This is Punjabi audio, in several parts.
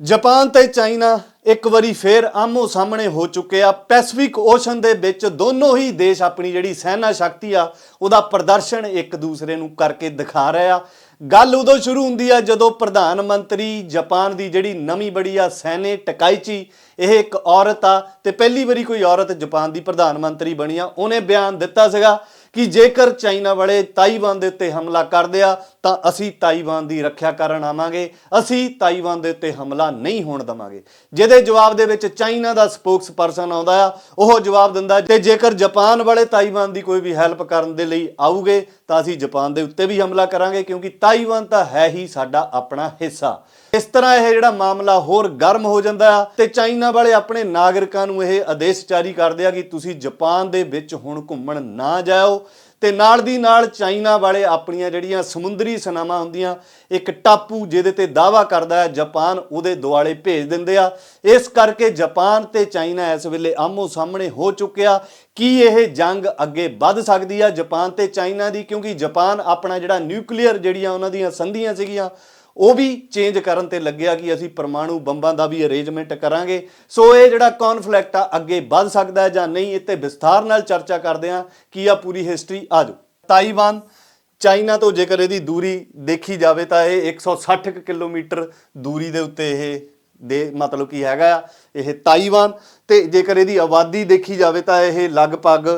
ਜਾਪਾਨ ਤੇ ਚਾਈਨਾ ਇੱਕ ਵਾਰੀ ਫੇਰ ਆਮੋ ਸਾਹਮਣੇ ਹੋ ਚੁੱਕੇ ਆ। ਪੈਸੀਫਿਕ ਓਸ਼ਨ ਦੇ ਵਿੱਚ ਦੋਨੋਂ ਹੀ ਦੇਸ਼ ਆਪਣੀ ਜਿਹੜੀ ਸੈਨਾ ਸ਼ਕਤੀ ਆ, ਉਹਦਾ ਪ੍ਰਦਰਸ਼ਨ ਇੱਕ ਦੂਸਰੇ ਨੂੰ ਕਰਕੇ ਦਿਖਾ ਰਹੇ ਆ। ਗੱਲ ਉਦੋਂ ਸ਼ੁਰੂ ਹੁੰਦੀ ਆ ਜਦੋਂ ਪ੍ਰਧਾਨ ਮੰਤਰੀ ਜਾਪਾਨ ਦੀ ਜਿਹੜੀ ਨਵੀਂ ਬੜੀ ਆ ਸੈਨੇ ਟਕਾਈਚੀ ਇਹ ਇੱਕ ਔਰਤ ਆ ਤੇ ਪਹਿਲੀ ਵਾਰੀ ਕੋਈ ਔਰਤ ਜਾਪਾਨ ਦੀ ਪ੍ਰਧਾਨ ਮੰਤਰੀ ਬਣੀ ਆ, ਉਹਨੇ ਬਿਆਨ ਦਿੱਤਾ ਸੀਗਾ ਕਿ ਜੇਕਰ ਚਾਈਨਾ ਵਾਲੇ ਤਾਈਵਾਨ ਦੇ ਉੱਤੇ ਹਮਲਾ ਕਰਦੇ ਆ, ਤਾਂ ਅਸੀਂ ਤਾਈਵਾਨ ਦੀ ਰੱਖਿਆ ਕਰਨ ਆਵਾਂਗੇ। ਅਸੀਂ ਤਾਈਵਾਨ ਦੇ ਉੱਤੇ ਹਮਲਾ ਨਹੀਂ ਹੋਣ ਦਵਾਂਗੇ। ਜਿਹਦੇ ਜਵਾਬ ਦੇ ਵਿੱਚ ਚਾਈਨਾ ਦਾ ਸਪੋਕਸਪਰਸਨ ਆਉਂਦਾ ਆ, ਉਹ ਜਵਾਬ ਦਿੰਦਾ ਤੇ ਜੇਕਰ ਜਾਪਾਨ ਵਾਲੇ ਤਾਈਵਾਨ ਦੀ ਕੋਈ ਵੀ ਹੈਲਪ ਕਰਨ ਦੇ ਲਈ ਆਉਗੇ ਤਾਂ ਅਸੀਂ ਜਾਪਾਨ ਦੇ ਉੱਤੇ ਵੀ ਹਮਲਾ ਕਰਾਂਗੇ, ਕਿਉਂਕਿ ਤਾਈਵਾਨ ਤਾਂ ਹੈ ਹੀ ਸਾਡਾ ਆਪਣਾ ਹਿੱਸਾ। ਇਸ ਤਰ੍ਹਾਂ ਇਹ ਜਿਹੜਾ ਮਾਮਲਾ ਹੋਰ ਗਰਮ ਹੋ ਜਾਂਦਾ ਆ ਤੇ ਚਾਈਨਾ ਵਾਲੇ ਆਪਣੇ ਨਾਗਰਿਕਾਂ ਨੂੰ ਇਹ ਆਦੇਸ਼ ਜਾਰੀ ਕਰਦੇ ਆ ਕਿ ਤੁਸੀਂ ਜਾਪਾਨ ਦੇ ਵਿੱਚ ਹੁਣ ਘੁੰਮਣ ਨਾ ਜਾਓ। ਤੇ ਨਾਲ ਦੀ ਨਾਲ ਚਾਈਨਾ ਵਾਲੇ ਆਪਣੀਆਂ ਜਿਹੜੀਆਂ ਸਮੁੰਦਰੀ ਸਨਾਵਾਂ ਹੁੰਦੀਆਂ, ਇੱਕ ਟਾਪੂ ਜਿਹਦੇ ਤੇ ਦਾਵਾ ਕਰਦਾ ਹੈ ਜਾਪਾਨ ਉਹਦੇ ਦੁਆਲੇ ਭੇਜ ਦਿੰਦੇ ਆ। ਇਸ ਕਰਕੇ ਜਾਪਾਨ ਤੇ ਚਾਈਨਾ ਇਸ ਵੇਲੇ ਆਮੋ ਸਾਹਮਣੇ ਹੋ ਚੁੱਕਿਆ ਕੀ ਇਹ ਜੰਗ ਅੱਗੇ ਵੱਧ ਸਕਦੀ ਆ ਜਾਪਾਨ ਤੇ ਚਾਈਨਾ ਦੀ? ਕਿਉਂਕਿ ਜਾਪਾਨ ਆਪਣਾ ਜਿਹੜਾ ਨਿਊਕਲੀਅਰ ਜਿਹੜੀਆਂ ਉਹਨਾਂ ਦੀਆਂ ਸੰਧੀਆਂ ਸੀਗੀਆਂ ਉਹ ਵੀ ਚੇਂਜ ਕਰਨ ਤੇ ਲੱਗਿਆ ਕਿ ਅਸੀਂ ਪਰਮਾਣੂ ਬੰਬਾਂ ਦਾ ਵੀ ਅਰੇਂਜਮੈਂਟ ਕਰਾਂਗੇ। ਸੋ ਇਹ ਜਿਹੜਾ ਕਨਫਲਿਕਟ ਆ, ਅੱਗੇ ਵੱਧ ਸਕਦਾ ਹੈ ਜਾਂ ਨਹੀਂ ਇਹ ਤੇ ਵਿਸਥਾਰ ਨਾਲ ਚਰਚਾ ਕਰਦੇ ਹਾਂ। ਕੀ ਆ ਪੂਰੀ ਹਿਸਟਰੀ ਆ ਜਾਓ। ਤਾਈਵਾਨ, ਚਾਈਨਾ ਤੋਂ ਜੇਕਰ ਇਹਦੀ ਦੂਰੀ ਦੇਖੀ ਜਾਵੇ ਤਾਂ ਇਹ 160 ਕੁ ਕਿਲੋਮੀਟਰ ਦੂਰੀ ਦੇ ਉੱਤੇ ਇਹ ਦੇ ਮਤਲਬ ਕੀ ਹੈਗਾ ਆ, ਇਹ ਤਾਈਵਾਨ। ਤੇ ਜੇਕਰ ਇਹਦੀ ਆਬਾਦੀ ਦੇਖੀ ਜਾਵੇ ਤਾਂ ਇਹ ਲਗਭਗ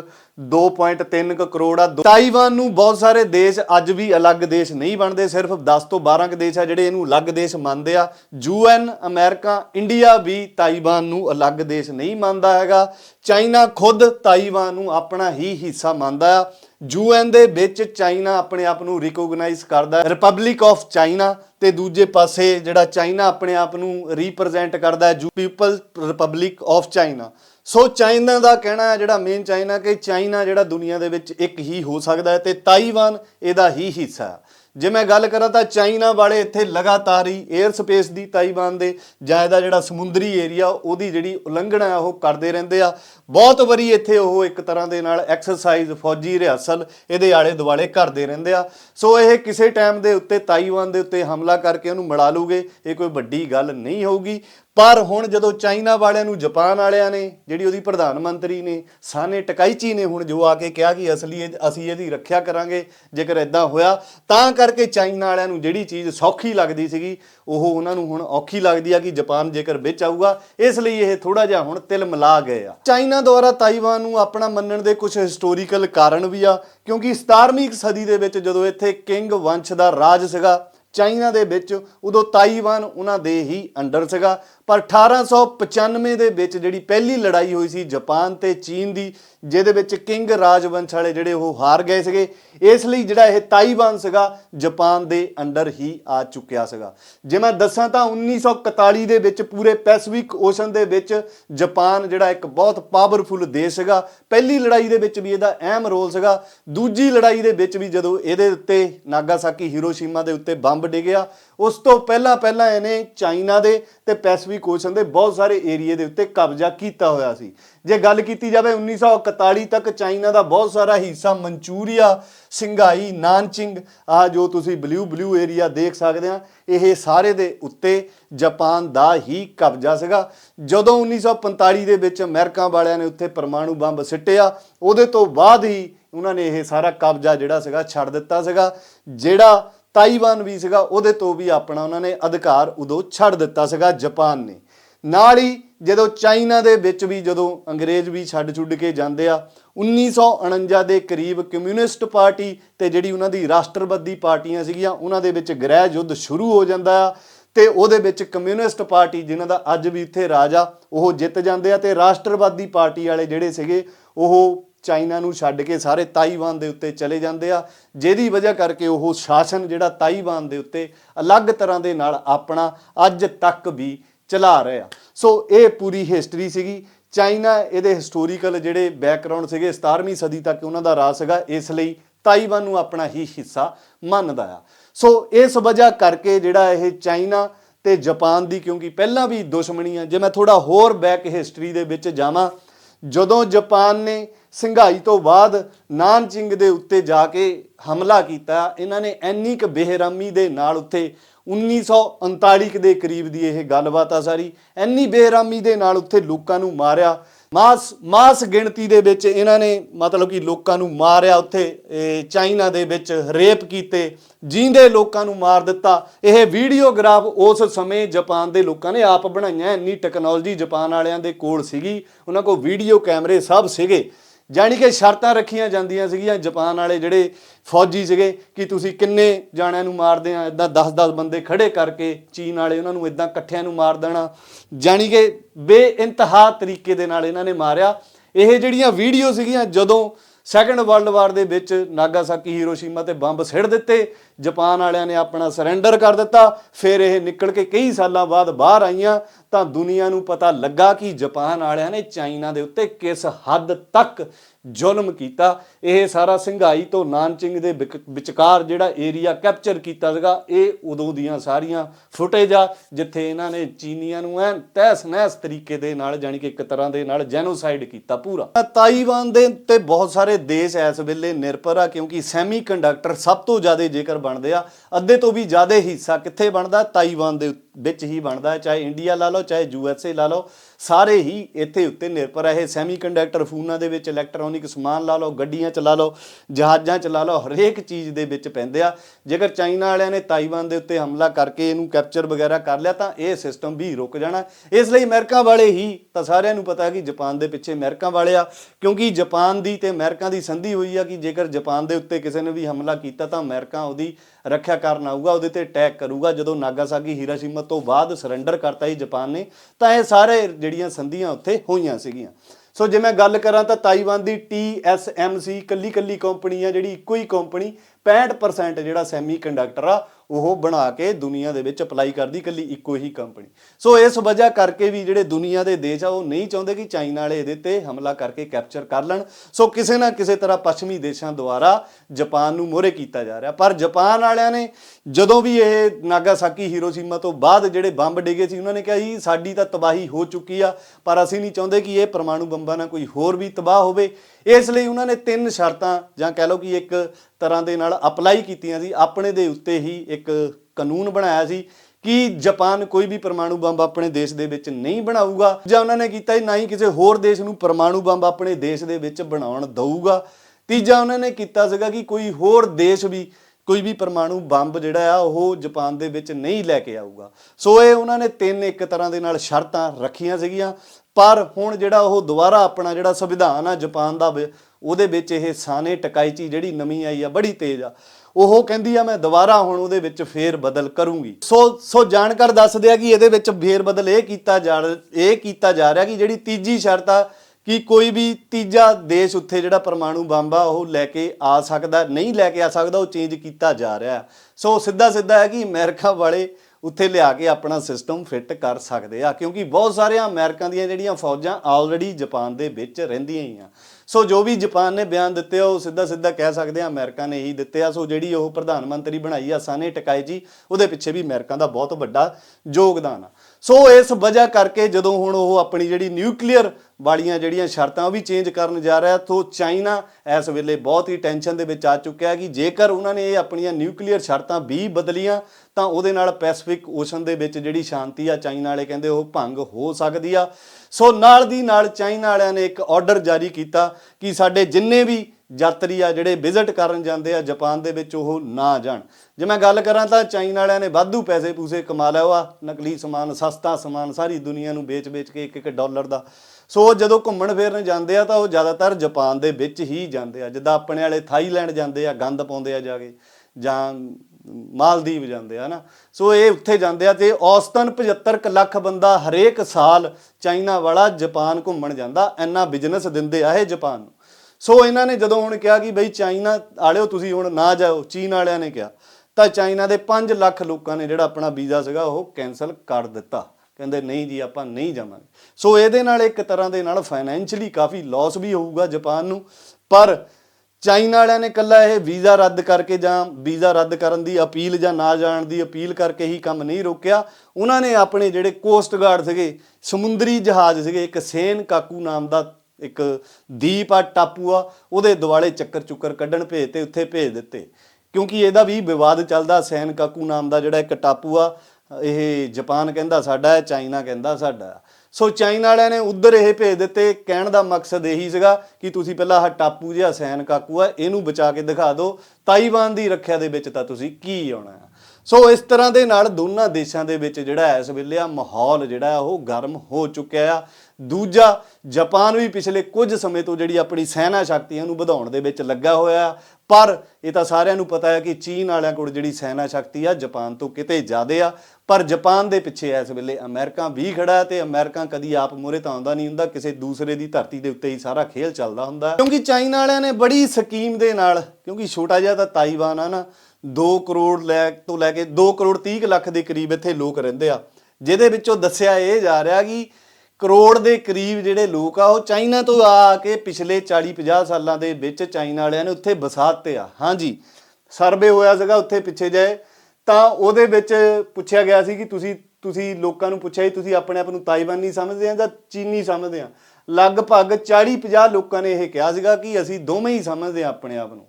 2.3 ਕੁ ਕਰੋੜ ਆ। ਤਾਈਵਾਨ ਨੂੰ ਬਹੁਤ ਸਾਰੇ ਦੇਸ਼ ਅੱਜ ਵੀ ਅਲੱਗ ਦੇਸ਼ ਨਹੀਂ ਬਣਦੇ, ਸਿਰਫ 10 ਤੋਂ 12 ਕੁ ਦੇਸ਼ ਆ ਜਿਹੜੇ ਇਹਨੂੰ ਅਲੱਗ ਦੇਸ਼ ਮੰਨਦੇ ਆ। ਯੂਐਨ, ਅਮਰੀਕਾ, ਇੰਡੀਆ ਵੀ ਤਾਈਵਾਨ ਨੂੰ ਅਲੱਗ ਦੇਸ਼ ਨਹੀਂ ਮੰਨਦਾ ਹੈਗਾ। ਚਾਈਨਾ ਖੁਦ ਤਾਈਵਾਨ ਨੂੰ ਆਪਣਾ ਹੀ ਹਿੱਸਾ ਮੰਨਦਾ ਆ। ਯੂਐਨ ਦੇ ਵਿੱਚ ਚਾਈਨਾ ਆਪਣੇ ਆਪ ਨੂੰ ਰਿਕੋਗਨਾਈਜ਼ ਕਰਦਾ ਰਿਪਬਲਿਕ ਆਫ ਚਾਈਨਾ ਤੇ ਦੂਜੇ ਪਾਸੇ ਜਿਹੜਾ ਚਾਈਨਾ ਆਪਣੇ ਆਪ ਨੂੰ ਰਿਪਰੈਜ਼ੈਂਟ ਕਰਦਾ ਹੈ। People republic of China so China ਦਾ ਕਹਿਣਾ ਹੈ, ਜਿਹੜਾ ਮੇਨ ਚਾਈਨਾ ਕਿ ਚਾਈਨਾ ਜਿਹੜਾ ਦੁਨੀਆ ਦੇ ਵਿੱਚ ਇੱਕ ਹੀ ਹੋ ਸਕਦਾ ਹੈ ਤੇ ਤਾਈਵਾਨ ਇਹਦਾ ਹੀ ਹਿੱਸਾ ਹੈ। ਜੇ ਮੈਂ ਗੱਲ ਕਰਾਂ ਤਾਂ ਚਾਈਨਾ ਵਾਲੇ ਇੱਥੇ ਲਗਾਤਾਰ ਹੀ 에ਅਰ ਸਪੇਸ ਦੀ ਤਾਈਵਾਨ ਦੇ ਜਾਂ ਇਹਦਾ ਜਿਹੜਾ ਸਮੁੰਦਰੀ ਏਰੀਆ, ਉਹਦੀ ਜਿਹੜੀ ਉਲੰਘਣਾ ਹੈ, ਉਹ ਕਰਦੇ ਰਹਿੰਦੇ ਆ। ਬਹੁਤ ਵਾਰੀ ਇੱਥੇ ਉਹ ਇੱਕ ਤਰ੍ਹਾਂ ਦੇ ਨਾਲ ਐਕਸਰਸਾਈਜ਼ ਫੌਜੀ ਰਿਹਰਸਲ ਇਹਦੇ ਆਲੇ ਦੁਆਲੇ ਕਰਦੇ ਰਹਿੰਦੇ ਆ। ਸੋ ਇਹ ਕਿਸੇ ਟਾਈਮ ਦੇ ਉੱਤੇ ਤਾਈਵਾਨ ਦੇ ਉੱਤੇ ਹਮਲਾ ਕਰਕੇ ਉਹਨੂੰ ਮਿਲਾ ਲੂਗੇ, ਇਹ ਕੋਈ ਵੱਡੀ ਗੱਲ ਨਹੀਂ ਹੋਊਗੀ। ਪਰ ਹੁਣ ਜਦੋਂ ਚਾਈਨਾ ਵਾਲਿਆਂ ਨੂੰ ਜਾਪਾਨ ਵਾਲਿਆਂ ਨੇ, ਜਿਹੜੀ ਉਹਦੀ ਪ੍ਰਧਾਨ ਮੰਤਰੀ ਨੇ, ਸਾਨੇ ਟਕਾਈਚੀ ਨੇ ਹੁਣ ਜੋ ਆ ਕੇ ਕਿਹਾ ਕਿ ਅਸਲੀ ਇਹ- ਅਸੀਂ ਇਹਦੀ ਰੱਖਿਆ ਕਰਾਂਗੇ, ਜੇਕਰ ਇਦਾਂ ਹੋਇਆ, ਤਾਂ ਕਰਕੇ ਚਾਈਨਾ ਵਾਲਿਆਂ ਨੂੰ ਜਿਹੜੀ ਚੀਜ਼ ਸੌਖੀ ਲੱਗਦੀ ਸੀਗੀ, ਉਹ ਉਹਨਾਂ ਨੂੰ ਹੁਣ ਔਖੀ ਲੱਗਦੀ ਆ ਕਿ ਜਾਪਾਨ ਜੇਕਰ ਵਿੱਚ ਆਊਗਾ, ਇਸ ਲਈ ਇਹ ਥੋੜਾ ਜਿਹਾ ਹੁਣ ਤਿਲ ਮਿਲਾ ਗਏ ਆ। ਚਾਈਨਾ ਦੁਆਰਾ ਤਾਈਵਾਨ ਨੂੰ ਆਪਣਾ ਮੰਨਣ ਦੇ ਕੁਝ ਹਿਸਟੋਰੀਕਲ ਕਾਰਨ ਵੀ ਆ, ਕਿਉਂਕਿ 17ਵੀਂ ਸਦੀ ਦੇ ਵਿੱਚ ਜਦੋਂ ਇੱਥੇ ਕਿੰਗ ਵੰਸ਼ ਦਾ ਰਾਜ ਸੀਗਾ, ਚਾਈਨਾ ਦੇ ਵਿੱਚ ਉਦੋਂ ਤਾਈਵਾਨ ਉਹਨਾਂ ਦੇ ਹੀ ਅੰਡਰ ਸੀਗਾ ਪਰ 1895 ਦੇ ਵਿੱਚ ਜਿਹੜੀ ਪਹਿਲੀ ਲੜਾਈ ਹੋਈ ਸੀ ਜਾਪਾਨ ਤੇ ਚੀਨ ਦੀ, ਜਿਹਦੇ ਵਿੱਚ ਕਿੰਗ ਰਾਜਵੰਸ਼ ਵਾਲੇ ਜਿਹੜੇ ਉਹ ਹਾਰ ਗਏ ਸੀਗੇ। ਇਸ ਲਈ ਜਿਹੜਾ ਇਹ ਤਾਈਵਾਨ ਸੀਗਾ, ਜਾਪਾਨ ਦੇ ਅੰਡਰ ਹੀ ਆ ਚੁੱਕਿਆ ਸੀਗਾ। ਜੇ ਮੈਂ ਦੱਸਾਂ ਤਾਂ 1941 ਦੇ ਵਿੱਚ ਪੂਰੇ ਪੈਸੀਫਿਕ ਓਸ਼ਨ ਦੇ ਵਿੱਚ ਜਾਪਾਨ ਜਿਹੜਾ ਇੱਕ ਬਹੁਤ ਪਾਵਰਫੁਲ ਦੇਸ਼ ਸੀਗਾ। ਪਹਿਲੀ ਲੜਾਈ ਦੇ ਵਿੱਚ ਵੀ ਇਹਦਾ ਅਹਿਮ ਰੋਲ ਸੀਗਾ। ਦੂਜੀ ਲੜਾਈ ਦੇ ਵਿੱਚ ਵੀ ਜਦੋਂ ਇਹਦੇ ਉੱਤੇ ਨਾਗਾਸਾਕੀ, ਹੀਰੋਸ਼ੀਮਾ ਦੇ ਉੱਤੇ ਬੰਬ ਡਿੱਗਿਆ, ਉਸ ਤੋਂ ਪਹਿਲਾਂ ਪਹਿਲਾਂ ਇਹਨੇ ਚਾਈਨਾ ਦੇ ਤੇ ਪੈਸੀਫਿਕ ਓਸ਼ਨ ਦੇ ਬਹੁਤ ਸਾਰੇ ਏਰੀਏ ਦੇ ਉੱਤੇ ਕਬਜ਼ਾ ਕੀਤਾ ਹੋਇਆ ਸੀ। ਜੇ ਗੱਲ ਕੀਤੀ ਜਾਵੇ 1941 ਤੱਕ ਚਾਈਨਾ ਦਾ ਬਹੁਤ ਸਾਰਾ ਹਿੱਸਾ ਮਨਚੂਰੀਆ ਸਿੰਗਾਈ ਨਾਨਚਿੰਗ, ਆ ਜੋ ਤੁਸੀਂ ਬਲੂ ਬਲੂ ਏਰੀਆ ਦੇਖ ਸਕਦੇ ਆ, ਇਹ ਸਾਰੇ ਦੇ ਉੱਤੇ ਜਾਪਾਨ ਦਾ ਹੀ ਕਬਜ਼ਾ ਸੀਗਾ। ਜਦੋਂ 1945 ਦੇ ਵਿੱਚ ਅਮਰੀਕਾ ਵਾਲਿਆਂ ਨੇ ਉੱਥੇ ਪਰਮਾਣੂ ਬੰਬ ਸਿੱਟਿਆ, ਉਹਦੇ ਤੋਂ ਬਾਅਦ ਹੀ ਉਹਨਾਂ ਨੇ ਇਹ ਸਾਰਾ ਕਬਜ਼ਾ ਜਿਹੜਾ ਸੀਗਾ ਛੱਡ ਦਿੱਤਾ ਸੀਗਾ, ਜਿਹੜਾ ਤਾਈਵਾਨ ਵੀ ਸੀਗਾ, ਉਹਦੇ ਤੋਂ ਵੀ ਆਪਣਾ ਉਹਨਾਂ ਨੇ ਅਧਿਕਾਰ ਉਦੋਂ ਛੱਡ ਦਿੱਤਾ ਸੀਗਾ ਜਾਪਾਨ ਨੇ। ਨਾਲ ਹੀ ਜਦੋਂ ਚਾਈਨਾ ਦੇ ਵਿੱਚ ਵੀ ਜਦੋਂ ਅੰਗਰੇਜ਼ ਵੀ ਛੱਡ ਛੁੱਡ ਕੇ ਜਾਂਦੇ ਆ 1949 ਦੇ ਕਰੀਬ ਕਮਿਊਨਿਸਟ ਪਾਰਟੀ ਤੇ ਜਿਹੜੀ ਉਹਨਾਂ ਦੀ ਰਾਸ਼ਟਰਵਾਦੀ ਪਾਰਟੀਆਂ ਸੀਗੀਆਂ, ਉਹਨਾਂ ਦੇ ਵਿੱਚ ਗ੍ਰਹਿ ਯੁੱਧ ਸ਼ੁਰੂ ਹੋ ਜਾਂਦਾ ਆ ਤੇ ਉਹਦੇ ਵਿੱਚ ਕਮਿਊਨਿਸਟ ਪਾਰਟੀ ਜਿਨ੍ਹਾਂ ਦਾ ਅੱਜ ਵੀ ਇੱਥੇ ਰਾਜ ਆ, ਉਹ ਜਿੱਤ ਜਾਂਦੇ ਆ ਤੇ ਰਾਸ਼ਟਰਵਾਦੀ ਪਾਰਟੀ ਵਾਲੇ ਜਿਹੜੇ ਸੀਗੇ, ਉਹ ਚਾਈਨਾ ਨੂੰ ਛੱਡ ਕੇ ਸਾਰੇ ਤਾਈਵਾਨ ਦੇ ਉੱਤੇ ਚਲੇ ਜਾਂਦੇ ਆ, ਜਿਹਦੀ ਵਜ੍ਹਾ ਕਰਕੇ ਉਹ ਸ਼ਾਸਨ ਜਿਹੜਾ ਤਾਈਵਾਨ ਦੇ ਉੱਤੇ ਅਲੱਗ ਤਰ੍ਹਾਂ ਦੇ ਨਾਲ ਆਪਣਾ ਅੱਜ ਤੱਕ ਵੀ ਚਲਾ ਰਹੇ ਆ। ਸੋ ਇਹ ਪੂਰੀ ਹਿਸਟਰੀ ਸੀਗੀ। ਚਾਈਨਾ ਇਹਦੇ ਹਿਸਟੋਰੀਕਲ ਜਿਹੜੇ ਬੈਕਗ੍ਰਾਉਂਡ ਸੀਗੇ 17ਵੀਂ ਸਦੀ ਤੱਕ ਉਹਨਾਂ ਦਾ ਰਾਜ ਸੀਗਾ, ਇਸ ਲਈ ਤਾਈਵਾਨ ਨੂੰ ਆਪਣਾ ਹੀ ਹਿੱਸਾ ਮੰਨਦਾ ਆ। ਸੋ ਇਸ ਵਜ੍ਹਾ ਕਰਕੇ ਜਿਹੜਾ ਇਹ ਚਾਈਨਾ ਤੇ ਜਾਪਾਨ ਦੀ, ਕਿਉਂਕਿ ਪਹਿਲਾਂ ਵੀ ਦੁਸ਼ਮਣੀ ਆ, ਜੇ ਮੈਂ ਥੋੜਾ ਹੋਰ ਬੈਕ ਹਿਸਟਰੀ ਦੇ ਵਿੱਚ ਜਾਵਾਂ ਜਦੋਂ ਜਾਪਾਨ ਨੇ ਸਿੰਗਾਈ ਤੋਂ ਬਾਅਦ ਨਾਨਚਿੰਗ ਦੇ ਉੱਤੇ ਜਾ ਕੇ ਹਮਲਾ ਕੀਤਾ, ਇਹਨਾਂ ਨੇ ਐਨੀ ਕੁ ਬੇਰਹਿਮੀ ਦੇ ਨਾਲ ਉੱਥੇ 1939 ਕੁ ਦੇ ਕਰੀਬ ਦੀ ਇਹ ਗੱਲਬਾਤ ਆ ਸਾਰੀ, ਇੰਨੀ ਬੇਰਾਮੀ ਦੇ ਨਾਲ ਉੱਥੇ ਲੋਕਾਂ ਨੂੰ ਮਾਰਿਆ। ਮਾਸ ਮਾਸ ਗਿਣਤੀ ਦੇ ਵਿੱਚ ਇਹਨਾਂ ਨੇ ਮਤਲਬ ਕਿ ਲੋਕਾਂ ਨੂੰ ਮਾਰਿਆ ਉੱਥੇ ਚਾਈਨਾ ਦੇ ਵਿੱਚ ਰੇਪ ਕੀਤੇ, ਜੀਂਦੇ ਲੋਕਾਂ ਨੂੰ ਮਾਰ ਦਿੱਤਾ। ਇਹ ਵੀਡੀਓਗ੍ਰਾਫ ਉਸ ਸਮੇਂ ਜਾਪਾਨ ਦੇ ਲੋਕਾਂ ਨੇ ਆਪ ਬਣਾਈਆਂ। ਇੰਨੀ ਟੈਕਨੋਲੋਜੀ ਜਾਪਾਨ ਵਾਲਿਆਂ ਦੇ ਕੋਲ ਸੀਗੀ। ਉਹਨਾਂ ਕੋਲ ਵੀਡੀਓ ਕੈਮਰੇ ਸਭ ਸੀਗੇ। ਜਾਣੀ ਕਿ ਸ਼ਰਤਾਂ ਰੱਖੀਆਂ ਜਾਂਦੀਆਂ ਸੀਗੀਆਂ ਜਾਪਾਨ ਵਾਲੇ ਜਿਹੜੇ ਫੌਜੀ ਸੀਗੇ ਕਿ ਤੁਸੀਂ ਕਿੰਨੇ ਜਾਣਿਆਂ ਨੂੰ ਮਾਰਦੇ ਆ ਇਦਾਂ 10-10 ਬੰਦੇ ਖੜੇ ਕਰਕੇ ਚੀਨ ਵਾਲੇ ਉਹਨਾਂ ਨੂੰ ਇਦਾਂ ਇਕੱਠਿਆਂ ਨੂੰ ਮਾਰ ਦੇਣਾ। ਜਾਣੀ ਕਿ ਬੇਇੰਤਹਾ ਤਰੀਕੇ ਦੇ ਨਾਲ ਇਹਨਾਂ ਨੇ ਮਾਰਿਆ। ਇਹ ਜਿਹੜੀਆਂ ਵੀਡੀਓ ਸੀਗੀਆਂ ਜਦੋਂ ਸੈਕੰਡ ਵਰਲਡ ਵਾਰ ਦੇ ਵਿੱਚ ਨਾਗਾਸਾਕੀ, ਹੀਰੋਸ਼ੀਮਾ ਤੇ ਬੰਬ ਸਿੱੜ ਦਿੱਤੇ, ਜਾਪਾਨ ਵਾਲਿਆਂ ਨੇ ਆਪਣਾ ਸਰੈਂਡਰ ਕਰ ਦਿੱਤਾ। ਫਿਰ ਇਹ ਨਿਕਲ ਕੇ ਕਈ ਸਾਲਾਂ ਬਾਅਦ ਬਾਹਰ ਆਈਆਂ। ਤਾਂ ਦੁਨੀਆ ਨੂੰ ਪਤਾ ਲੱਗਾ ਕਿ ਜਾਪਾਨ ਵਾਲਿਆਂ ਨੇ ਚਾਈਨਾ ਦੇ ਉੱਤੇ ਕਿਸ ਹੱਦ ਤੱਕ ਜ਼ੁਲਮ ਕੀਤਾ। ਇਹ ਸਾਰਾ ਸਿੰਘਾਈ ਤੋਂ ਨਾਨਚਿੰਗ ਦੇ ਵਿਕ- ਵਿਚਕਾਰ ਜਿਹੜਾ ਏਰੀਆ ਕੈਪਚਰ ਕੀਤਾ ਸੀਗਾ, ਇਹ ਉਦੋਂ ਦੀਆਂ ਸਾਰੀਆਂ ਫੁਟੇਜ ਆ, ਜਿੱਥੇ ਇਹਨਾਂ ਨੇ ਚੀਨੀਆਂ ਨੂੰ ਐਨ ਤਹਿਸ ਨਹਿਸ ਤਰੀਕੇ ਦੇ ਨਾਲ, ਜਾਣੀ ਕਿ ਇੱਕ ਤਰ੍ਹਾਂ ਦੇ ਨਾਲ ਜੈਨੋਸਾਈਡ ਕੀਤਾ ਪੂਰਾ। ਤਾਈਵਾਨ ਦੇ ਉੱਤੇ ਬਹੁਤ ਸਾਰੇ ਦੇਸ਼ ਇਸ ਵੇਲੇ ਨਿਰਭਰ ਆ, ਕਿਉਂਕਿ ਸੈਮੀ ਕੰਡਕਟਰ ਸਭ ਤੋਂ ਜ਼ਿਆਦਾ ਜੇਕਰ ਬਣਦੇ ਆ, ਅੱਧੇ ਤੋਂ ਵੀ ਜ਼ਿਆਦਾ ਹਿੱਸਾ ਕਿੱਥੇ ਬਣਦਾ? ਤਾਈਵਾਨ ਦੇ ਵਿੱਚ ਹੀ ਬਣਦਾ, ਚਾਹੇ ਇੰਡੀਆ ਲਾ ਲਓ ਚਾਹੇ ਯੂ ਐਸ ਏ ਲਾ ਲਓ ਸਾਰੇ ਹੀ ਇੱਥੇ ਉੱਤੇ ਨਿਰਭਰ ਹੈ ਇਹ ਸੈਮੀ ਕੰਡਕਟਰ ਫੋਨਾਂ ਦੇ ਵਿੱਚ ਇਲੈਕਟ੍ਰੋਨਿਕ ਸਮਾਨ ਲਾ ਲਓ, ਗੱਡੀਆਂ ਚਲਾ ਲਓ, ਜਹਾਜ਼ਾਂ ਚਲਾ ਲਓ, ਹਰੇਕ ਚੀਜ਼ ਦੇ ਵਿੱਚ ਪੈਂਦੇ ਆ। ਜੇਕਰ ਚਾਈਨਾ ਵਾਲਿਆਂ ਨੇ ਤਾਈਵਾਨ ਦੇ ਉੱਤੇ ਹਮਲਾ ਕਰਕੇ ਇਹਨੂੰ ਕੈਪਚਰ ਵਗੈਰਾ ਕਰ ਲਿਆ, ਤਾਂ ਇਹ ਸਿਸਟਮ ਵੀ ਰੁਕ ਜਾਣਾ। ਇਸ ਲਈ ਅਮਰੀਕਾ ਵਾਲੇ ਹੀ, ਤਾਂ ਸਾਰਿਆਂ ਨੂੰ ਪਤਾ ਹੈ ਕਿ ਜਾਪਾਨ ਦੇ ਪਿੱਛੇ ਅਮਰੀਕਾ ਵਾਲੇ ਆ, ਕਿਉਂਕਿ ਜਾਪਾਨ ਦੀ ਤੇ ਅਮਰੀਕਾ ਦੀ ਸੰਧੀ ਹੋਈ ਆ ਕਿ ਜੇਕਰ ਜਾਪਾਨ ਦੇ ਉੱਤੇ ਕਿਸੇ ਨੇ ਵੀ ਹਮਲਾ ਕੀਤਾ, ਤਾਂ ਅਮਰੀਕਾ ਉਹਦੀ ਰੱਖਿਆ ਕਰਨ ਆਊਗਾ, ਉਹਦੇ ਤੇ ਅਟੈਕ ਕਰੂਗਾ। ਜਦੋਂ ਨਾਗਾਸਾਕੀ, ਹੀਰਾਸ਼ੀਮਾ ਤੋਂ ਬਾਅਦ ਸਰੈਂਡਰ ਕਰਤਾ ਸੀ ਜਾਪਾਨ ਨੇ, ਤਾਂ ਇਹ ਸਾਰੇ ਜਿਹੜੀਆਂ ਸੰਧੀਆਂ ਉੱਥੇ ਹੋਈਆਂ ਸੀਗੀਆਂ। ਸੋ ਜੇ ਮੈਂ ਗੱਲ ਕਰਾਂ ਤਾਂ ਤਾਈਵਾਨ ਦੀ TSMC ਕੱਲੀ ਕੱਲੀ ਕੰਪਨੀ ਆ, ਜਿਹੜੀ ਇੱਕੋ ਹੀ ਕੰਪਨੀ 65% ਜਿਹੜਾ ਸੈਮੀ ਕੰਡਕਟਰ ਆ ਉਹ ਬਣਾ ਕੇ ਦੁਨੀਆ ਦੇ ਵਿੱਚ ਅਪਲਾਈ ਕਰਦੀ ਕੱਲੀ ਇੱਕੋ ਹੀ ਕੰਪਨੀ। ਸੋ ਇਸ ਵਜ੍ਹਾ ਕਰਕੇ ਵੀ ਜਿਹੜੇ ਦੁਨੀਆ ਦੇ ਦੇਸ਼ ਆ, ਉਹ ਨਹੀਂ ਚਾਹੁੰਦੇ ਕਿ ਚਾਈਨਾ ਵਾਲੇ ਇਹਦੇ ਤੇ ਹਮਲਾ ਕਰਕੇ ਕੈਪਚਰ ਕਰ ਲੈਣ। ਸੋ ਕਿਸੇ ਨਾ ਕਿਸੇ ਤਰ੍ਹਾਂ ਪੱਛਮੀ ਦੇਸ਼ਾਂ ਦੁਆਰਾ ਜਾਪਾਨ ਨੂੰ ਮੋਹਰੇ ਕੀਤਾ ਜਾ ਰਿਹਾ। ਪਰ ਜਾਪਾਨ ਵਾਲਿਆਂ ਨੇ ਜਦੋਂ ਵੀ ਇਹ ਨਾਗਾਸਾਕੀ ਹੀਰੋਸ਼ੀਮਾ ਤੋਂ ਬਾਅਦ ਜਿਹੜੇ ਬੰਬ ਡਿੱਗੇ ਸੀ, ਉਹਨਾਂ ਨੇ ਕਿਹਾ ਜੀ, ਸਾਡੀ ਤਾਂ ਤਬਾਹੀ ਹੋ ਚੁੱਕੀ ਆ, ਪਰ ਅਸੀਂ ਨਹੀਂ ਚਾਹੁੰਦੇ ਕਿ ਇਹ ਪਰਮਾਣੂ ਬੰਬਾਂ ਨਾਲ ਕੋਈ ਹੋਰ ਵੀ ਤਬਾਹ ਹੋਵੇ। ਇਸ ਲਈ ਉਹਨਾਂ ਨੇ ਤਿੰਨ ਸ਼ਰਤਾਂ ਜਾਂ ਕਹਿ ਲਓ ਕਿ ਇੱਕ ਤਰ੍ਹਾਂ ਦੇ ਨਾਲ ਅਪਲਾਈ ਕੀਤੀਆਂ ਸੀ। ਆਪਣੇ ਦੇ ਉੱਤੇ ਹੀ ਇੱਕ ਕਾਨੂੰਨ ਬਣਾਇਆ ਸੀ ਕਿ ਜਾਪਾਨ ਕੋਈ ਵੀ ਪਰਮਾਣੂ ਬੰਬ ਆਪਣੇ ਦੇਸ਼ ਦੇ ਵਿੱਚ ਨਹੀਂ ਬਣਾਊਗਾ ਜਾਂ ਉਹਨਾਂ ਨੇ ਕੀਤਾ ਹੀ ਨਾ ਹੀ ਕਿਸੇ ਹੋਰ ਦੇਸ਼ ਨੂੰ ਪਰਮਾਣੂ ਬੰਬ ਆਪਣੇ ਦੇਸ਼ ਦੇ ਵਿੱਚ ਬਣਾਉਣ ਦਊਗਾ। ਤੀਜਾ ਉਹਨਾਂ ਨੇ ਕੀਤਾ ਸੀਗਾ ਕਿ ਕੋਈ ਹੋਰ ਦੇਸ਼ ਵੀ, ਕੋਈ ਵੀ ਪਰਮਾਣੂ ਬੰਬ ਜਿਹੜਾ ਆ, ਉਹ ਜਾਪਾਨ ਦੇ ਵਿੱਚ ਨਹੀਂ ਲੈ ਕੇ ਆਊਗਾ। ਸੋ ਇਹ ਉਹਨਾਂ ਨੇ ਤਿੰਨ ਇੱਕ ਤਰ੍ਹਾਂ ਦੇ ਨਾਲ ਸ਼ਰਤਾਂ ਰੱਖੀਆਂ ਸੀਗੀਆਂ। ਪਰ ਹੁਣ ਜਿਹੜਾ ਉਹ ਦੁਬਾਰਾ ਆਪਣਾ ਜਿਹੜਾ ਸੰਵਿਧਾਨ ਆ ਜਾਪਾਨ ਦਾ ਵੇ- ਉਹਦੇ ਵਿੱਚ ਇਹ ਸਾਨੇ ਟਕਾਈਚੀ ਜਿਹੜੀ ਨਵੀਂ ਆਈ ਆ, ਬੜੀ ਤੇਜ਼ ਆ। ਉਹ ਕਹਿੰਦੀ ਆ, ਮੈਂ ਦੁਬਾਰਾ ਹੁਣ ਉਹਦੇ ਵਿੱਚ ਫੇਰ ਬਦਲ ਕਰੂੰਗੀ। ਸੋ ਸੋ ਜਾਣਕਾਰ ਦੱਸਦੇ ਆ ਕਿ ਇਹਦੇ ਵਿੱਚ ਫੇਰ ਬਦਲ ਇਹ ਕੀਤਾ ਜਾ, ਇਹ ਕੀਤਾ ਜਾ ਰਿਹਾ ਕਿ ਜਿਹੜੀ ਤੀਜੀ ਸ਼ਰਤ ਆ, ਕਿ ਕੋਈ ਵੀ ਤੀਜਾ ਦੇਸ਼ ਉੱਥੇ ਜਿਹੜਾ ਪਰਮਾਣੂ ਬੰਬ ਆ, ਉਹ ਲੈ ਕੇ ਆ ਸਕਦਾ, ਨਹੀਂ ਲੈ ਕੇ ਆ ਸਕਦਾ, ਉਹ ਚੇਂਜ ਕੀਤਾ ਜਾ ਰਿਹਾ। ਸੋ ਸਿੱਧਾ ਸਿੱਧਾ ਹੈ ਕਿ ਅਮਰੀਕਾ ਵਾਲੇ ਉੱਥੇ ਲਿਆ ਕੇ ਆਪਣਾ ਸਿਸਟਮ ਫਿੱਟ ਕਰ ਸਕਦੇ ਆ, ਕਿਉਂਕਿ ਬਹੁਤ ਸਾਰੀਆਂ ਅਮਰੀਕਾ ਦੀਆਂ ਜਿਹੜੀਆਂ ਫੌਜਾਂ ਆਲਰੇਡੀ ਜਾਪਾਨ ਦੇ ਵਿੱਚ ਰਹਿੰਦੀਆਂ ਹੀ ਆ। ਸੋ ਜੋ ਵੀ ਜਾਪਾਨ ਨੇ ਬਿਆਨ ਦਿੱਤੇ ਆ ਉਹ ਸਿੱਧਾ ਸਿੱਧਾ ਕਹਿ ਸਕਦੇ ਆ, ਅਮਰੀਕਾ ਨੇ ਹੀ ਦਿੱਤੇ ਆ। ਸੋ ਜਿਹੜੀ ਉਹ ਪ੍ਰਧਾਨ ਮੰਤਰੀ ਬਣਾਈ ਆ, ਸਾਨੇ ਟਕਾਈ ਜੀ, ਉਹਦੇ ਪਿੱਛੇ ਵੀ ਅਮਰੀਕਾ ਦਾ ਬਹੁਤ ਵੱਡਾ ਯੋਗਦਾਨ ਆ। ਸੋ ਇਸ ਵਜ੍ਹਾ ਕਰਕੇ ਜਦੋਂ ਹੁਣ ਉਹ ਆਪਣੀ ਜਿਹੜੀ ਨਿਊਕਲੀਅਰ ਵਾਲੀਆਂ ਜਿਹੜੀਆਂ ਸ਼ਰਤਾਂ ਉਹ ਵੀ ਚੇਂਜ ਕਰਨ ਜਾ ਰਿਹਾ, ਤੋਂ ਚਾਈਨਾ ਇਸ ਵੇਲੇ ਬਹੁਤ ਹੀ ਟੈਨਸ਼ਨ ਦੇ ਵਿੱਚ ਆ ਚੁੱਕਿਆ ਕਿ ਜੇਕਰ ਉਹਨਾਂ ਨੇ ਇਹ ਆਪਣੀਆਂ ਨਿਊਕਲੀਅਰ ਸ਼ਰਤਾਂ ਵੀ ਬਦਲੀਆਂ, ਤਾਂ ਉਹਦੇ ਨਾਲ ਪੈਸੀਫਿਕ ਓਸ਼ਨ ਦੇ ਵਿੱਚ ਜਿਹੜੀ ਸ਼ਾਂਤੀ ਆ ਚਾਈਨਾ ਵਾਲੇ ਕਹਿੰਦੇ ਉਹ ਭੰਗ ਹੋ ਸਕਦੀ ਆ। ਸੋ ਨਾਲ ਦੀ ਨਾਲ ਚਾਈਨਾ ਵਾਲਿਆਂ ਨੇ ਇੱਕ ਆਰਡਰ ਜਾਰੀ ਕੀਤਾ ਕਿ ਸਾਡੇ ਜਿੰਨੇ ਵੀ ਯਾਤਰੀ ਆ ਜਿਹੜੇ ਵਿਜ਼ਿਟ ਕਰਨ ਜਾਂਦੇ ਆ, ਜਾਪਾਨ ਦੇ ਵਿੱਚ ਉਹ ਨਾ ਜਾਣ। ਜੇ ਮੈਂ ਗੱਲ ਕਰਾਂ ਤਾਂ ਚਾਈਨਾ ਵਾਲਿਆਂ ਨੇ ਵਾਧੂ ਪੈਸੇ ਪੂਸੇ ਕਮਾ ਲਿਆ। ਵਾ ਨਕਲੀ ਸਮਾਨ, ਸਸਤਾ ਸਮਾਨ ਸਾਰੀ ਦੁਨੀਆ ਨੂੰ ਵੇਚ-ਵੇਚ ਕੇ 1-1 ਡਾਲਰ ਦਾ। ਸੋ ਉਹ ਜਦੋਂ ਘੁੰਮਣ ਫਿਰਨ ਜਾਂਦੇ ਆ ਤਾਂ ਉਹ ਜ਼ਿਆਦਾਤਰ ਜਾਪਾਨ ਦੇ ਵਿੱਚ ਹੀ ਜਾਂਦੇ ਆ। ਜਿੱਦਾਂ ਆਪਣੇ ਵਾਲੇ ਥਾਈਲੈਂਡ ਜਾਂਦੇ ਆ, ਗੰਦ ਪਾਉਂਦੇ ਆ ਜਾ ਕੇ, ਜਾਂ ਮਾਲਦੀਵ ਜਾਂਦੇ ਆ ਨਾ ਸੋ ਇਹ ਉੱਥੇ ਜਾਂਦੇ ਆ ਤੇ ਔਸਤਨ 75 ਕੁ ਲੱਖ ਬੰਦਾ ਹਰੇਕ ਸਾਲ ਚਾਈਨਾ ਵਾਲਾ ਜਾਪਾਨ ਘੁੰਮਣ ਜਾਂਦਾ। ਇੰਨਾ ਬਿਜ਼ਨਸ ਦਿੰਦੇ ਆ ਇਹ ਜਾਪਾਨ ਨੂੰ। ਸੋ ਇਹਨਾਂ ਨੇ ਜਦੋਂ ਹੁਣ ਕਿਹਾ ਕਿ ਬਈ ਚਾਈਨਾ ਵਾਲਿਓ ਤੁਸੀਂ ਹੁਣ ਨਾ ਜਾਓ, ਚੀਨ ਵਾਲਿਆਂ ਨੇ ਕਿਹਾ, ਤਾਂ ਚਾਈਨਾ ਦੇ 5 ਲੱਖ ਲੋਕਾਂ ਨੇ ਜਿਹੜਾ ਆਪਣਾ ਵੀਜ਼ਾ ਸੀਗਾ ਉਹ ਕੈਨਸਲ ਕਰ ਦਿੱਤਾ। ਕਹਿੰਦੇ ਨਹੀਂ ਜੀ, ਆਪਾਂ ਨਹੀਂ ਜਾਵਾਂਗੇ। ਸੋ ਇਹਦੇ ਨਾਲ ਇੱਕ ਤਰ੍ਹਾਂ ਦੇ ਨਾਲ ਫਾਈਨੈਂਸ਼ਲੀ ਕਾਫੀ ਲਾਸ ਵੀ ਹੋਊਗਾ ਜਾਪਾਨ ਨੂੰ, ਪਰ ਚਾਈਨਾ ਵਾਲਿਆਂ ਨੇ ਕੱਲਾ ਇਹ ਵੀਜ਼ਾ ਰੱਦ ਕਰਕੇ ਜਾਂ ਵੀਜ਼ਾ ਰੱਦ ਕਰਨ ਦੀ ਅਪੀਲ ਜਾਂ ਨਾ ਜਾਣ ਦੀ ਅਪੀਲ ਕਰਕੇ ਹੀ ਕੰਮ ਨਹੀਂ ਰੋਕਿਆ। ਉਹਨਾਂ ਨੇ ਆਪਣੇ ਜਿਹੜੇ ਕੋਸਟ ਗਾਰਡ ਸੀਗੇ, ਸਮੁੰਦਰੀ ਜਹਾਜ਼ ਸੀਗੇ, ਇੱਕ ਸੇਨ ਕਾਕੂ ਨਾਮ ਦਾ ਇੱਕ ਦੀਪ ਆ, ਟਾਪੂ ਆ, ਉਹਦੇ ਦੁਆਲੇ ਚੱਕਰ ਚੁੱਕਰ ਕੱਢਣ ਭੇਜ ਤੇ ਉੱਥੇ ਭੇਜ ਦਿੱਤੇ। ਕਿਉਂਕਿ ਇਹਦਾ ਵੀ ਵਿਵਾਦ ਚੱਲਦਾ, ਸੈਨ ਕਾਕੂ ਨਾਮ ਦਾ ਜਿਹੜਾ ਇੱਕ ਟਾਪੂ ਆ, ਇਹ ਜਾਪਾਨ ਕਹਿੰਦਾ ਸਾਡਾ ਹੈ ਚਾਈਨਾ ਕਹਿੰਦਾ ਸਾਡਾ। ਹੈ। ਸੋ ਚਾਈਨਾ ਵਾਲਿਆਂ ਨੇ ਉਧਰ ਇਹ ਭੇਜ ਦਿੱਤੇ, ਕਹਿਣ ਦਾ ਮਕਸਦ ਇਹੀ ਸੀਗਾ ਕਿ ਤੁਸੀਂ ਪਹਿਲਾਂ ਆਹ ਟਾਪੂ ਜਿਹਾ, ਸੈਨ ਕਾਕੂ ਆ, ਇਹਨੂੰ ਬਚਾ ਕੇ ਦਿਖਾ ਦਿਓ, ਤਾਈਵਾਨ ਦੀ ਰੱਖਿਆ ਦੇ ਵਿੱਚ ਤਾਂ ਤੁਸੀਂ ਕੀ ਆਉਣਾ ਹੈ। ਸੋ ਇਸ ਤਰ੍ਹਾਂ ਦੇ ਨਾਲ ਦੋਨਾਂ ਦੇਸ਼ਾਂ ਦੇ ਵਿੱਚ ਜਿਹੜਾ ਇਸ ਵੇਲੇ ਆ ਮਾਹੌਲ ਜਿਹੜਾ ਆ ਉਹ ਗਰਮ ਹੋ ਚੁੱਕਿਆ ਆ। ਦੂਜਾ, ਜਾਪਾਨ ਵੀ ਪਿਛਲੇ ਕੁਝ ਸਮੇਂ ਤੋਂ ਜਿਹੜੀ ਆਪਣੀ ਸੈਨਾ ਸ਼ਕਤੀਆਂ ਨੂੰ ਵਧਾਉਣ ਦੇ ਵਿੱਚ ਲੱਗਾ ਹੋਇਆ। ਪਰ ਇਹ ਤਾਂ ਸਾਰਿਆਂ ਨੂੰ ਪਤਾ ਹੈ ਕਿ ਚੀਨ ਵਾਲਿਆਂ ਕੋਲ ਜਿਹੜੀ ਸੈਨਾ ਸ਼ਕਤੀ ਆ, ਜਾਪਾਨ ਤੋਂ ਕਿਤੇ ਜ਼ਿਆਦੇ ਆ। ਪਰ ਜਾਪਾਨ ਦੇ ਪਿੱਛੇ ਇਸ ਵੇਲੇ ਅਮਰੀਕਾ ਵੀ ਖੜਾ ਹੈ ਤੇ ਅਮਰੀਕਾ ਕਦੀ ਆਪ ਮੂਹਰੇ ਤਾਂ ਆਉਂਦਾ ਨਹੀਂ ਹੁੰਦਾ, ਕਿਸੇ ਦੂਸਰੇ ਦੀ ਧਰਤੀ ਦੇ ਉੱਤੇ ਹੀ ਸਾਰਾ ਖੇਲ ਚੱਲਦਾ ਹੁੰਦਾ ਕਿਉਂਕਿ ਚਾਈਨਾ ਵਾਲਿਆਂ ਨੇ ਬੜੀ ਸਕੀਮ ਦੇ ਨਾਲ, ਕਿਉਂਕਿ ਛੋਟਾ ਜਿਹਾ ਤਾਂ ਤਾਈਵਾਨ ਆ ਨਾ 2 ਕਰੋੜ ਲੈ ਤੋਂ ਲੈ ਕੇ 2 ਕਰੋੜ 30 ਕੁ ਲੱਖ ਦੇ ਕਰੀਬ ਇੱਥੇ ਲੋਕ ਰਹਿੰਦੇ ਆ। ਜਿਹਦੇ ਵਿੱਚੋਂ ਦੱਸਿਆ ਇਹ ਜਾ ਰਿਹਾ ਕਿ ਕਰੋੜ ਦੇ ਕਰੀਬ ਜਿਹੜੇ ਲੋਕ ਆ, ਉਹ ਚਾਈਨਾ ਤੋਂ ਆ ਕੇ ਪਿਛਲੇ 40 50 ਸਾਲਾਂ ਦੇ ਵਿੱਚ ਚਾਈਨਾ ਵਾਲਿਆਂ ਨੇ ਉੱਥੇ ਬਸਾਤ 'ਤੇ ਆ। ਹਾਂਜੀ, ਸਰਵੇ ਹੋਇਆ ਸੀਗਾ ਉੱਥੇ ਪਿੱਛੇ ਜਾਏ ਤਾਂ ਉਹਦੇ ਵਿੱਚ ਪੁੱਛਿਆ ਗਿਆ ਸੀ ਕਿ ਤੁਸੀਂ ਤੁਸੀਂ ਲੋਕਾਂ ਨੂੰ ਪੁੱਛਿਆ ਸੀ, ਤੁਸੀਂ ਆਪਣੇ ਆਪ ਨੂੰ ਤਾਈਵਾਨੀ ਸਮਝਦੇ ਆ ਜਾਂ ਚੀਨੀ ਸਮਝਦੇ ਆ? ਲਗਭਗ 40 50 ਲੋਕਾਂ ਨੇ ਇਹ ਕਿਹਾ ਸੀਗਾ ਕਿ ਅਸੀਂ ਦੋਵੇਂ ਹੀ ਸਮਝਦੇ ਆ ਆਪਣੇ ਆਪ ਨੂੰ।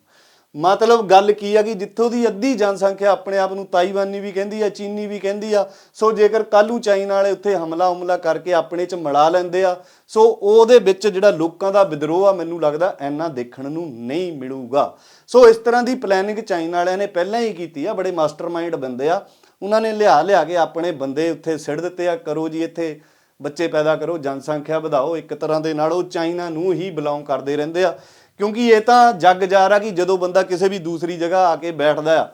ਮਤਲਬ ਗੱਲ ਕੀ ਆ ਕਿ ਜਿੱਥੋਂ ਦੀ ਅੱਧੀ ਜਨਸੰਖਿਆ ਆਪਣੇ ਆਪ ਨੂੰ ਤਾਈਵਾਨੀ ਵੀ ਕਹਿੰਦੀ ਆ, ਚੀਨੀ ਵੀ ਕਹਿੰਦੀ ਆ, ਸੋ ਜੇਕਰ ਕੱਲੂ ਚਾਈਨਾ ਵਾਲੇ ਉੱਥੇ ਹਮਲਾ ਹਮਲਾ ਕਰਕੇ ਆਪਣੇ ਚ ਮਿਲਾ ਲੈਂਦੇ ਆ, ਸੋ ਉਹਦੇ ਵਿੱਚ ਜਿਹੜਾ ਲੋਕਾਂ ਦਾ ਵਿਦਰੋਹ ਆ, ਮੈਨੂੰ ਲੱਗਦਾ ਐਨਾ ਦੇਖਣ ਨੂੰ ਨਹੀਂ ਮਿਲੂਗਾ। ਸੋ ਇਸ ਤਰ੍ਹਾਂ ਦੀ ਪਲੈਨਿੰਗ ਚਾਈਨਾ ਵਾਲਿਆਂ ਨੇ ਪਹਿਲਾਂ ਹੀ ਕੀਤੀ ਆ, ਬੜੇ ਮਾਸਟਰਮਾਈਂਡ ਬੰਦੇ ਆ। ਉਹਨਾਂ ਨੇ ਲਿਆ ਲਿਆ ਕੇ ਆਪਣੇ ਬੰਦੇ ਉੱਥੇ ਸਿੜ ਦਿੱਤੇ ਆ, ਕਰੋ ਜੀ ਇੱਥੇ, ਬੱਚੇ ਪੈਦਾ ਕਰੋ, ਜਨਸੰਖਿਆ ਵਧਾਓ, ਇੱਕ ਤਰ੍ਹਾਂ ਦੇ ਨਾਲ ਉਹ ਚਾਈਨਾ ਨੂੰ ਹੀ ਬਿਲੋਂਗ ਕਰਦੇ ਰਹਿੰਦੇ ਆ। ਕਿਉਂਕਿ ਇਹ ਤਾਂ ਜੱਗ ਜਾਰ ਆ ਕਿ ਜਦੋਂ ਬੰਦਾ ਕਿਸੇ ਵੀ ਦੂਸਰੀ ਜਗ੍ਹਾ ਆ ਕੇ ਬੈਠਦਾ ਆ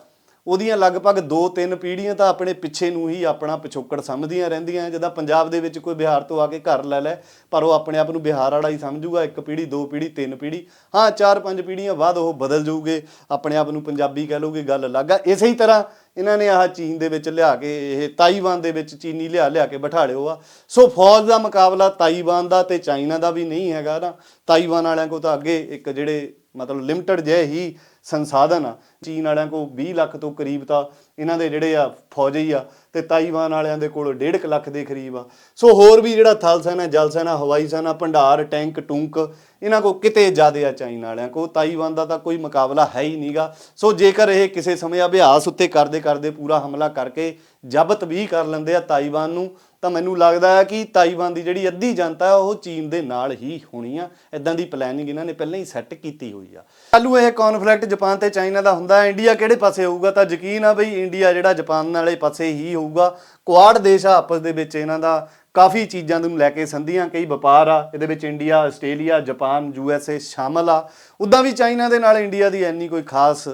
ਉਹਦੀਆਂ ਲਗਭਗ 2-3 ਪੀੜ੍ਹੀਆਂ ਤਾਂ ਆਪਣੇ ਪਿੱਛੇ ਨੂੰ ਹੀ ਆਪਣਾ ਪਿਛੋਕੜ ਸਮਝਦੀਆਂ ਰਹਿੰਦੀਆਂ ਜਿੱਦਾਂ ਪੰਜਾਬ ਦੇ ਵਿੱਚ ਕੋਈ ਬਿਹਾਰ ਤੋਂ ਆ ਕੇ ਘਰ ਲੈ ਲੈ, ਪਰ ਉਹ ਆਪਣੇ ਆਪ ਨੂੰ ਬਿਹਾਰ ਵਾਲਾ ਹੀ ਸਮਝੂਗਾ। ਇੱਕ ਪੀੜ੍ਹੀ, ਦੋ ਪੀੜ੍ਹੀ, ਤਿੰਨ ਪੀੜ੍ਹੀ। ਹਾਂ ਚਾਰ ਪੰਜ ਪੀੜ੍ਹੀਆਂ ਬਾਅਦ ਉਹ ਬਦਲ ਜਾਊਗੇ, ਆਪਣੇ ਆਪ ਨੂੰ ਪੰਜਾਬੀ ਕਹਿ ਲਓਗੇ ਗੱਲ ਅਲੱਗ ਆ। ਇਸੇ ਹੀ ਤਰ੍ਹਾਂ ਇਹਨਾਂ ਨੇ ਆਹ ਚੀਨ ਦੇ ਵਿੱਚ ਲਿਆ ਕੇ, ਇਹ ਤਾਈਵਾਨ ਦੇ ਵਿੱਚ ਚੀਨੀ ਲਿਆ ਲਿਆ ਕੇ ਬਿਠਾ ਲਿਓ ਆ। ਸੋ ਫੌਜ ਦਾ ਮੁਕਾਬਲਾ ਤਾਈਵਾਨ ਦਾ ਤੇ ਚਾਈਨਾ ਦਾ ਵੀ ਨਹੀਂ ਹੈਗਾ ਨਾ। ਤਾਈਵਾਨ ਵਾਲਿਆਂ ਕੋਲ ਤਾਂ ਅੱਗੇ ਇੱਕ ਜਿਹੜੇ ਮਤਲਬ ਲਿਮਟਿਡ ਜਿਹੇ ਹੀ ਸੰਸਾਧਨ ਆ, ਚੀਨ ਵਾਲਿਆਂ ਕੋਲ 20 ਲੱਖ ਤੋਂ ਕਰੀਬ ਤਾਂ ਇਹਨਾਂ ਦੇ ਜਿਹੜੇ ਆ ਫੌਜੀ ਆ ਤੇ ਤਾਈਵਾਨ ਵਾਲਿਆਂ ਦੇ ਕੋਲ 1.5 ਲੱਖ ਦੇ ਕਰੀਬ ਆ। ਸੋ ਹੋਰ ਵੀ ਜਿਹੜਾ ਥਲ ਸੈਨਾ, ਜਲ ਸੈਨਾ, ਹਵਾਈ ਸੈਨਾ, ਭੰਡਾਰ, ਟੈਂਕ, ਟੁੰਕ, ਇਹਨਾਂ ਕੋ ਕਿਤੇ ਜ਼ਿਆਦੇ ਆ ਚਾਈਨਾ ਵਾਲਿਆਂ ਕੋ ਤਾਈਵਾਨ ਦਾ ਤਾਂ ਕੋਈ ਮੁਕਾਬਲਾ ਹੈ ਹੀ ਨਹੀਂਗਾ ਸੋ ਜੇਕਰ ਇਹ ਕਿਸੇ ਸਮੇਂ ਅਭਿਆਸ ਉੱਤੇ ਕਰਦੇ ਕਰਦੇ ਪੂਰਾ ਹਮਲਾ ਕਰਕੇ ਜ਼ਬਤ ਵੀ ਕਰ ਲੈਂਦੇ ਆ ਤਾਈਵਾਨ ਨੂੰ, ਤਾਂ ਮੈਨੂੰ ਲੱਗਦਾ ਹੈ ਕਿ ਤਾਈਵਾਨ ਦੀ ਜਿਹੜੀ ਅੱਧੀ ਜਨਤਾ ਉਹ ਚੀਨ ਦੇ ਨਾਲ ਹੀ ਹੋਣੀ ਆ। ਇਦਾਂ ਦੀ ਪਲੈਨਿੰਗ ਇਹਨਾਂ ਨੇ ਪਹਿਲਾਂ ਹੀ ਸੈੱਟ ਕੀਤੀ ਹੋਈ ਆ। ਕੱਲੂ ਇਹ ਕਨਫਲਿਕਟ ਜਾਪਾਨ ਤੇ ਚਾਈਨਾ ਦਾ ਹੁੰਦਾ ਇੰਡੀਆ ਕਿਹੜੇ ਪਾਸੇ ਹੋਊਗਾ? ਤਾਂ ਯਕੀਨ ਆ ਬਈ ਇੰਡੀਆ ਜਿਹੜਾ ਜਾਪਾਨ ਵਾਲੇ ਪਾਸੇ ਹੀ ਹੋਊ ਹੋਊਗਾ ਕੁਆਡ ਦੇਸ਼ ਆ ਆਪਸ ਦੇ ਵਿੱਚ ਇਹਨਾਂ ਦਾ। ਕਾਫੀ ਚੀਜ਼ਾਂ ਨੂੰ ਲੈ ਕੇ ਸੰਧੀਆਂ, ਕਈ ਵਪਾਰ ਆ। ਇਹਦੇ ਵਿੱਚ ਇੰਡੀਆ, ਆਸਟ੍ਰੇਲੀਆ, ਜਾਪਾਨ ਏ ਸ਼ਾਮਲ ਆ। ਉਦਾਂ ਵੀ ਚਾਈਨਾ ਦੇ ਨਾਲ ਇੰਡੀਆ ਦੀ ਇੰਨੀ ਕੋਈ ਖਾਸ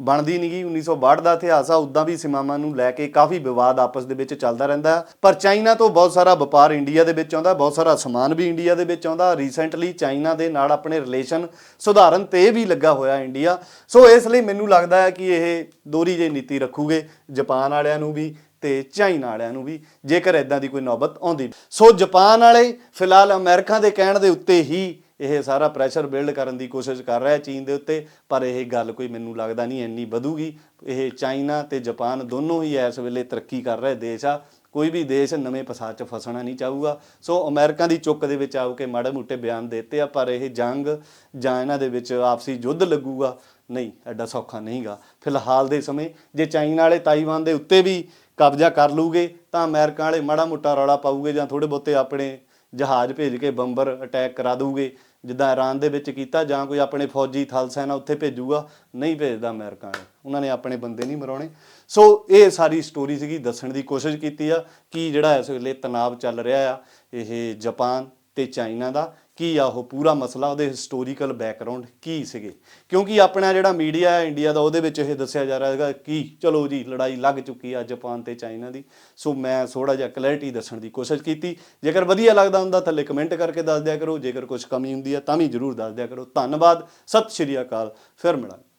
ਬਣਦੀ ਨਹੀਂ ਨਹੀਂਗੀ 1962 ਦਾ ਇਤਿਹਾਸ ਆ। ਉਦਾਂ ਵੀ ਸੀਮਾਵਾਂ ਨੂੰ ਲੈ ਕੇ ਕਾਫੀ ਵਿਵਾਦ ਆਪਸ ਦੇ ਵਿੱਚ ਚੱਲਦਾ ਰਹਿੰਦਾ। ਹੈ। ਪਰ ਚਾਈਨਾ ਤੋਂ ਬਹੁਤ ਸਾਰਾ ਵਪਾਰ ਇੰਡੀਆ ਦੇ ਵਿੱਚ ਆਉਂਦਾ। ਬਹੁਤ ਸਾਰਾ ਸਮਾਨ ਵੀ ਇੰਡੀਆ ਦੇ ਵਿੱਚ ਆਉਂਦਾ। ਰੀਸੈਂਟਲੀ ਚਾਈਨਾ ਦੇ ਨਾਲ ਆਪਣੇ ਰਿਲੇਸ਼ਨ ਸੁਧਾਰਨ ਤੇ ਵੀ ਲੱਗਾ ਹੋਇਆ ਇੰਡੀਆ। ਸੋ ਇਸ ਲਈ ਮੈਨੂੰ ਲੱਗਦਾ ਹੈ ਕਿ ਇਹ ਦੋਰੀ ਜੇ ਨੀਤੀ ਰੱਖੂਗੇ। ਜਾਪਾਨ ਵਾਲਿਆਂ ਨੂੰ ਵੀ ਤੇ ਚਾਈਨਾ ਵਾਲਿਆਂ ਨੂੰ ਵੀ ਜੇਕਰ ਇਦਾਂ ਦੀ ਕੋਈ ਨੌਬਤ ਆਉਂਦੀ। ਸੋ ਜਾਪਾਨ ਵਾਲੇ ਫਿਲਹਾਲ ਅਮਰੀਕਾ ਦੇ ਕਹਿਣ ਦੇ ਉੱਤੇ ਹੀ ਇਹ ਸਾਰਾ ਪ੍ਰੈਸ਼ਰ ਬਿਲਡ ਕਰਨ ਦੀ ਕੋਸ਼ਿਸ਼ ਕਰ ਰਿਹਾ ਹੈ ਚੀਨ ਦੇ ਉੱਤੇ, ਪਰ ਇਹ ਗੱਲ ਕੋਈ ਮੈਨੂੰ ਲੱਗਦਾ ਨਹੀਂ ਇੰਨੀ ਵਧੂਗੀ। ਇਹ ਚਾਈਨਾ ਤੇ ਜਾਪਾਨ ਦੋਨੋਂ ਹੀ ਇਸ ਵੇਲੇ ਤਰੱਕੀ ਕਰ ਰਹੇ ਦੇਸ਼ ਆ। ਕੋਈ ਵੀ ਦੇਸ਼ ਨਵੇਂ ਫਸਾਦ 'ਚ ਫਸਣਾ ਨਹੀਂ ਚਾਹੂਗਾ। ਸੋ ਅਮਰੀਕਾ ਦੀ ਚੁੱਕ ਦੇ ਵਿੱਚ ਆਉ ਕੇ ਮਾੜੇ ਮੋਟੇ ਬਿਆਨ ਦਿੱਤੇ ਆ, ਪਰ ਇਹ ਜੰਗ ਜਾਂ ਇਹਨਾਂ ਦੇ ਵਿੱਚ ਆਪਸੀ ਯੁੱਧ ਲੱਗੂਗਾ? ਨਹੀਂ, ਐਡਾ ਸੌਖਾ ਨਹੀਂਗਾ। ਫਿਲਹਾਲ ਦੇ ਸਮੇਂ ਜੇ ਚਾਈਨਾ ਵਾਲੇ ਤਾਈਵਾਨ ਦੇ ਉੱਤੇ ਵੀ ਕਬਜ਼ਾ ਕਰ ਲੂਗੇ ਤਾਂ ਅਮਰੀਕਾ ਵਾਲੇ ਮਾੜਾ ਮੋਟਾ ਰੌਲਾ ਪਾਊਗੇ ਜਾਂ ਥੋੜੇ ਬਹੁਤੇ ਆਪਣੇ ਜਹਾਜ਼ ਭੇਜ ਕੇ ਬੰਬਰ ਅਟੈਕ ਕਰਾ ਦੂਗੇ ਜਿੱਦਾਂ ਇਰਾਨ ਦੇ ਵਿੱਚ ਕੀਤਾ ਜਾਂ ਕੋਈ ਆਪਣੇ ਫੌਜੀ ਥਲ ਸੈਨਾ ਉੱਥੇ ਭੇਜੂਗਾ, ਨਹੀਂ ਭੇਜਦਾ ਅਮਰੀਕਾ ਨੇ ਉਹਨਾਂ ਨੇ ਆਪਣੇ ਬੰਦੇ ਨਹੀਂ ਮਰਾਉਣੇ। ਸੋ ਇਹ ਸਾਰੀ ਸਟੋਰੀ ਸੀਗੀ, ਦੱਸਣ ਦੀ ਕੋਸ਼ਿਸ਼ ਕੀਤੀ ਆ ਕਿ ਜਿਹੜਾ ਇਸ ਵੇਲੇ ਤਣਾਅ ਚੱਲ ਰਿਹਾ ਆ, ਇਹ ਜਾਪਾਨ ਤੇ ਚਾਈਨਾ ਦਾ। ਕੀ ਆ ਉਹ ਪੂਰਾ ਮਸਲਾ ਉਹਦੇ ਹਿਸਟੋਰੀਕਲ ਬੈਕਗ੍ਰਾਉਂਡ ਕੀ ਸੀਗੇ? ਕਿਉਂਕਿ ਆਪਣਾ ਜਿਹੜਾ ਮੀਡੀਆ ਹੈ ਇੰਡੀਆ ਦਾ, ਉਹਦੇ ਵਿੱਚ ਇਹ ਦੱਸਿਆ ਜਾ ਰਿਹਾ ਹੈਗਾ ਕਿ ਚਲੋ ਜੀ, ਲੜਾਈ ਲੱਗ ਚੁੱਕੀ ਆ ਜਾਪਾਨ ਤੇ ਚਾਈਨਾ ਦੀ। ਸੋ ਮੈਂ ਥੋੜਾ ਜਿਹਾ ਕਲੈਰਿਟੀ ਦੱਸਣ ਦੀ ਕੋਸ਼ਿਸ਼ ਕੀਤੀ। ਜੇਕਰ ਵਧੀਆ ਲੱਗਦਾ ਹੁੰਦਾ, ਥੱਲੇ ਕਮੈਂਟ ਕਰਕੇ ਦੱਸ ਦਿਆ ਕਰੋ। ਜੇਕਰ ਕੁਝ ਕਮੀ ਹੁੰਦੀ ਹੈ ਤਾਂ ਵੀ ਜਰੂਰ ਦੱਸ ਦਿਆ ਕਰੋ। ਧੰਨਵਾਦ। ਸਤਿ ਸ਼੍ਰੀ ਅਕਾਲ। ਫਿਰ ਮਿਲਾਂਗੇ।